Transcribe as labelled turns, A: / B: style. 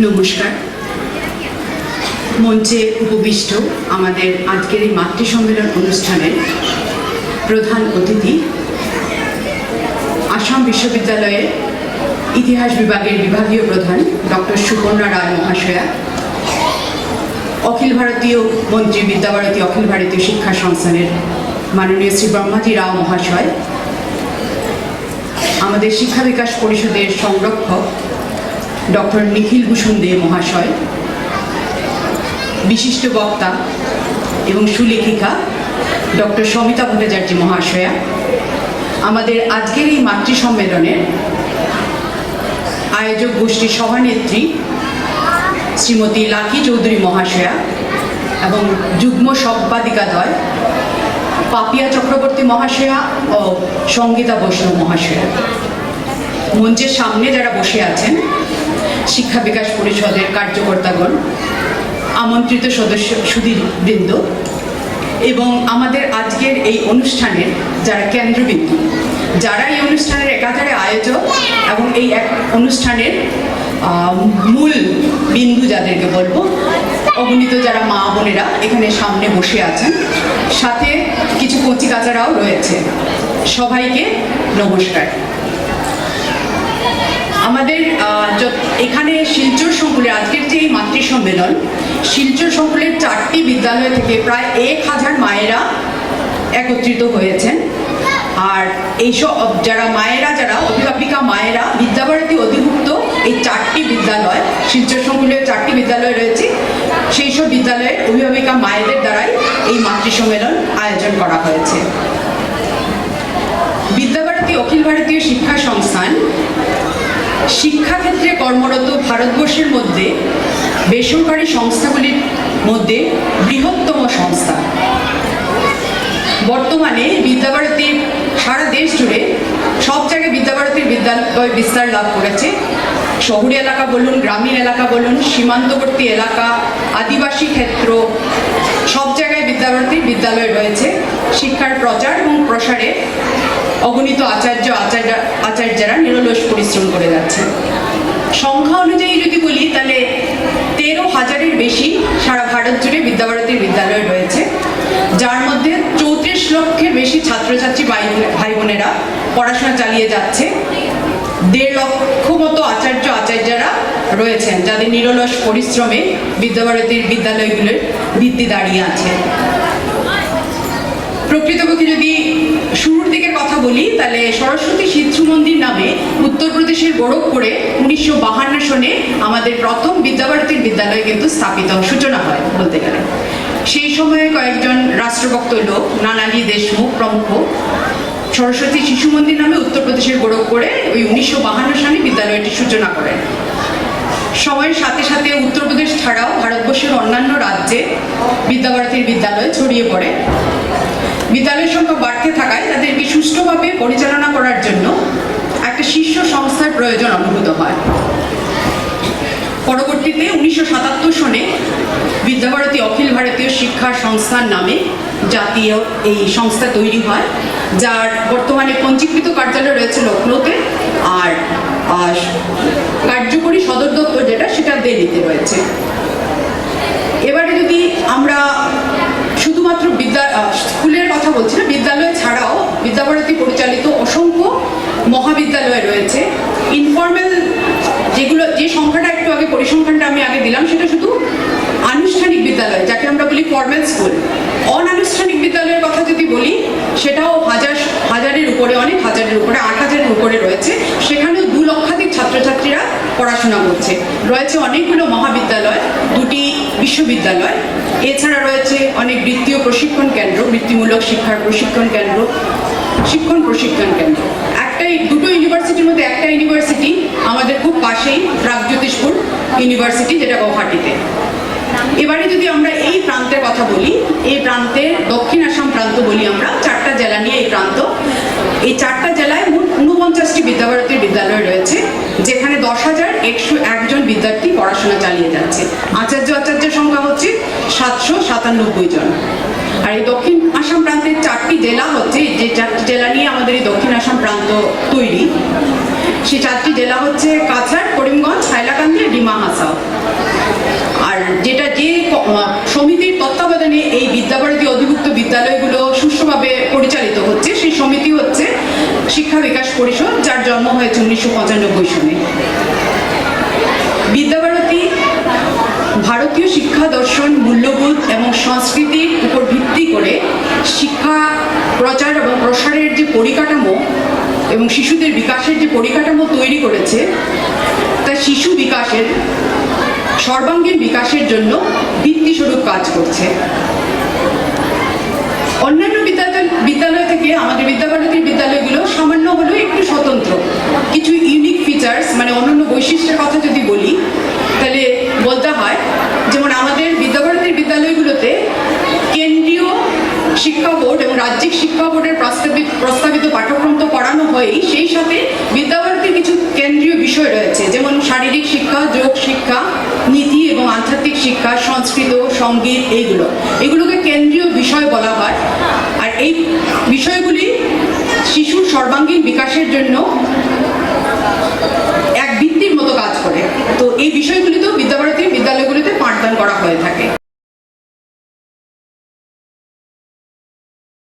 A: নমস্কার। মঞ্চে উপবিষ্ট আমাদের আজকের এই মাতৃ সম্মেলন অনুষ্ঠানের প্রধান অতিথি, আসাম বিশ্ববিদ্যালয়ের ইতিহাস বিভাগের বিভাগীয় প্রধান ডক্টর সুকন্যা রায় মহাশয়া, অখিল ভারতীয় মন্ত্রী বিদ্যাভারতী অখিল ভারতীয় শিক্ষা সংস্থানের মাননীয় শ্রী ব্রহ্মাজি রাও মহাশয়, আমাদের শিক্ষা বিকাশ পরিষদের সংরক্ষক ডক্টর নিখিল ভূষণ দে মহাশয়, বিশিষ্ট বক্তা এবং সুলেখিকা ডক্টর সমিতা ভট্টাচার্য মহাশয়া। আমাদের আজকের এই মাতৃ সম্মেলনের আয়োজক গোষ্ঠীর সভানেত্রী শ্রীমতী লাকি চৌধুরী মহাশয়া এবং যুগ্ম সম্পাদিকাদ্বয় পাপিয়া চক্রবর্তী মহাশয়া ও সঙ্গীতা বৈষ্ণব মহাশয়া। মঞ্চের সামনে যারা বসে আছেন শিক্ষা বিকাশ পরিষদের কার্যকর্তাগণ, আমন্ত্রিত সদস্য সুধীর সুধীরবৃন্দ এবং আমাদের আজকের এই অনুষ্ঠানের যারা কেন্দ্রবিন্দু, যারা এই অনুষ্ঠানের একাধারে আয়োজক এবং এই এক অনুষ্ঠানের মূল বিন্দু যাদেরকে বলব, অগণিত যারা মা বোনেরা এখানে সামনে বসে আছেন, সাথে কিছু কচি কাচারাও রয়েছে। সবাইকে নমস্কার। আমাদের এখানে শিলচর সংকুলের আজকের যে এই মাতৃ সম্মেলন শিলচর সংকুলের চারটি বিদ্যালয় থেকে প্রায় এক হাজার মায়েরা একত্রিত হয়েছেন। আর এইসব, যারা মায়েরা, যারা অভিভাবিকা মায়েরা, বিদ্যাভারতী অধিভুক্ত এই চারটি বিদ্যালয়, শিলচর সংকুলের চারটি বিদ্যালয় রয়েছে সেই সব বিদ্যালয়ের অভিভাবিকা মায়েদের দ্বারাই এই মাতৃ সম্মেলন আয়োজন করা হয়েছে। বিদ্যাভারতী অখিল ভারতীয় শিক্ষা সংস্থান শিক্ষাক্ষেত্রে কর্মরত ভারতবর্ষের মধ্যে বেসরকারি সংস্থাগুলির মধ্যে বৃহত্তম সংস্থা। বর্তমানে বিদ্যাভারতীর সারা দেশ জুড়ে সব জায়গায় বিদ্যাভারতীর বিদ্যালয় বিস্তার লাভ করেছে। শহুরে এলাকা বলুন, গ্রামীণ এলাকা বলুন, সীমান্তবর্তী এলাকা, আদিবাসী ক্ষেত্র, সব জায়গায় বিদ্যাভারতীর বিদ্যালয় রয়েছে। শিক্ষার প্রচার এবং প্রসারে অগণিত আচার্য আচার্য, আচার্যরা নিরলস পরিশ্রম করে যাচ্ছে সংখ্যা অনুযায়ী যদি বলি, তাহলে তেরো হাজারের বেশি সারা ভারত জুড়ে বিদ্যাভারতীর বিদ্যালয় রয়েছে, যার মধ্যে চৌত্রিশ লক্ষের বেশি ছাত্রছাত্রী ভাই ভাই বোনেরা পড়াশোনা চালিয়ে যাচ্ছে। দেড় লক্ষ মতো আচার্য, আচার্যরা রয়েছেন, যাদের নিরলস পরিশ্রমে বিদ্যাভারতীর বিদ্যালয়গুলোর ভিত্তি দাঁড়িয়ে আছে। প্রকৃতপক্ষে যদি শুরুর দিকে কথা বলি, তাহলে সরস্বতী সিদ্ধু মন্দির নামে উত্তরপ্রদেশের গোরখপুরে উনিশশো বাহান্ন সনে আমাদের প্রথম বিদ্যাভারতীর বিদ্যালয় কিন্তু স্থাপিত, সূচনা হয় বলতে গেলে। সেই সময়ে কয়েকজন রাষ্ট্রভক্ত লোক, নানাজি দেশমুখ প্রমুখ, সরস্বতী শিশু মন্দির নামে উত্তরপ্রদেশের গোরখপুরে ওই উনিশশো বাহান্ন সালে বিদ্যালয়টির সূচনা করেন। সময়ের সাথে সাথে উত্তরপ্রদেশ ছাড়াও ভারতবর্ষের অন্যান্য রাজ্যে বিদ্যাভারতীর বিদ্যালয় ছড়িয়ে পড়ে। বিদ্যালয়ের সংখ্যা বাড়তে থাকায় তাদেরকে সুষ্ঠুভাবে পরিচালনা করার জন্য একটা শীর্ষ সংস্থার প্রয়োজন অনুভূত হয়। পরবর্তীতে উনিশশো সাতাত্তর সনে বিদ্যাভারতী অখিল ভারতীয় শিক্ষা সংস্থার নামে জাতীয় এই সংস্থা তৈরি হয়, যার বর্তমানে পঞ্জীকৃত কার্যালয় রয়েছে লখনৌতে আর কার্যকরী সদর দপ্তর যেটা সেটা দিল্লিতে রয়েছে। এবারে যদি আমরা স্কুলের কথা বলছি না, বিদ্যালয় ছাড়াও বিদ্যাভারতী পরিচালিত অসংখ্য মহাবিদ্যালয় রয়েছে। ইনফর্মাল যেগুলো, যে সংখ্যাটা একটু আগে পরিসংখ্যানটা আমি আগে দিলাম, সেটা শুধু আনুষ্ঠানিক বিদ্যালয়, যাকে আমরা বলি ফর্মাল স্কুল অনানুষ্ঠানিক বিদ্যালয়ের কথা যদি বলি, সেটাও হাজার, হাজারের উপরে, অনেক হাজারের উপরে, আট হাজারের উপরে রয়েছে। পড়াশোনা করছে। রয়েছে অনেকগুলো মহাবিদ্যালয়, দুটি বিশ্ববিদ্যালয়। এছাড়া রয়েছে অনেক বৃত্তীয় প্রশিক্ষণ কেন্দ্র, বৃত্তিমূলক শিক্ষার প্রশিক্ষণ কেন্দ্র, শিক্ষণ প্রশিক্ষণ কেন্দ্র। একটাই দুটো ইউনিভার্সিটির মধ্যে একটা ইউনিভার্সিটি আমাদের খুব পাশেই প্রাগজ্যোতিষপুর ইউনিভার্সিটি, যেটা গৌহাটিতে। এবারে যদি আমরা এই প্রান্তের কথা বলি, এই প্রান্তের দক্ষিণ আসাম প্রান্ত বলি আমরা, চারটা জেলা নিয়ে এই প্রান্ত। এই চারটা জেলায় মোট ঊনপঞ্চাশটি বিদ্যাভারতীর বিদ্যালয় রয়েছে, যেখানে দশ হাজার একশো একজন বিদ্যার্থী পড়াশোনা চালিয়ে যাচ্ছে। আচার্য আচার্যের সংখ্যা হচ্ছে সাতশো সাতানব্বই জন। আর এই দক্ষিণ আসাম প্রান্তের চারটি জেলা হচ্ছে, যে চারটি জেলা নিয়ে আমাদের এই দক্ষিণ আসাম প্রান্ত তৈরি, সেই চারটি জেলা হচ্ছে কাছাড়, করিমগঞ্জ, হাইলাকান্দি, ডিমা, হাসাও। আর যেটা যে সমিতির তত্ত্বাবধানে এই বিদ্যাভারতী অধিভুক্ত বিদ্যালয়গুলো সুষ্ঠুভাবে পরিচালিত হচ্ছে, সেই সমিতি হচ্ছে শিক্ষা বিকাশ পরিষদ, যার জন্ম হয়েছে উনিশশো পঁচানব্বই সালে। বিদ্যাভারতী ভারতীয় শিক্ষা দর্শন মূল্যবোধ এবং সংস্কৃতির উপর ভিত্তি করে শিক্ষা প্রচার এবং প্রসারের যে পরিকাঠামো এবং শিশুদের বিকাশের যে পরিকাঠামো তৈরি করেছে, তা শিশু বিকাশের, সর্বাঙ্গীন বিকাশের জন্য ভিত্তিস্বরূপ কাজ করছে। বিদ্যালয় থেকে, আমাদের বিদ্যাভারতীর বিদ্যালয়গুলো সামান্য হলেও একটু স্বতন্ত্র। কিছু ইউনিক ফিচার্স মানে অন্যান্য বৈশিষ্ট্যের কথা যদি বলি, তাহলে বলতে হয়, যেমন আমাদের বিদ্যাভারতীর বিদ্যালয়গুলোতে কেন্দ্রীয় শিক্ষা বোর্ড এবং রাজ্যিক শিক্ষা বোর্ডের প্রস্তাবিত প্রস্তাবিত পাঠ্যক্রম তো পড়ানো হয়ই, সেই সাথে বিদ্যাভারতীর কিছু কেন্দ্রীয় বিষয় রয়েছে, যেমন শারীরিক শিক্ষা, যোগ শিক্ষা, নীতি এবং আধ্যাত্মিক শিক্ষা, সংস্কৃত, সংগীত, এইগুলো। এগুলোকে কেন্দ্রীয় বিষয় বলা হয়। এই বিষয়গুলি শিশুর সর্বাঙ্গীন বিকাশের জন্য এক ভিত্তির মতো কাজ করে। তো এই বিষয়গুলিতেও বিদ্যাভারতী বিদ্যালয়গুলিতে পাঠদান করা হয়ে থাকে।